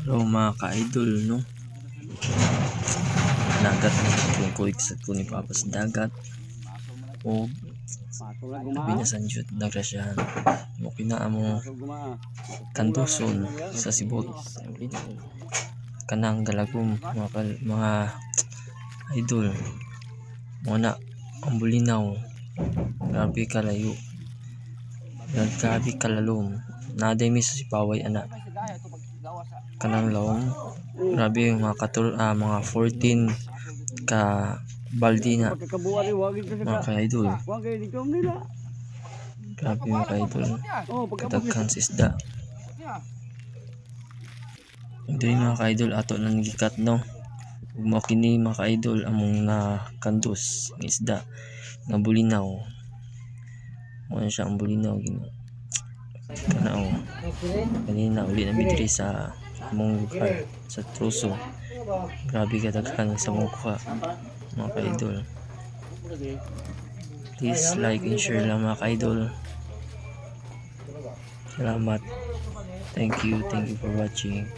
Pero mga ka-idol, no? Nagat na kung kulik sa kuni Papa sa dagat. O labi na sa Diyot, nagrasyahan. Mo kanduson sa sibot. Kanang galagom, mga, mga idol. Mga na, ang bulinaw. Grabe kalayo. Grabe kalalom. Naday mi sa sipaway anak. Kanang lawom. Grabe yung mga katul ah, mga 14 ka baldi na mga ka-idol. Grabe mga ka-idol. Oh, Kadaghan sa isda. Dili mga ka-idol ato na nagikat no. Mao kini mga ka-idol among na kandos ng isda nga bulinaw. Na siya ang bulinaw gino. Kana o. Kanina uli na bitri sa among lugar sa truso. Grabe kadaghan sa mukha mga ka-idol. Please like and share lang mga ka-idol. Salamat. Thank you. Thank you for watching.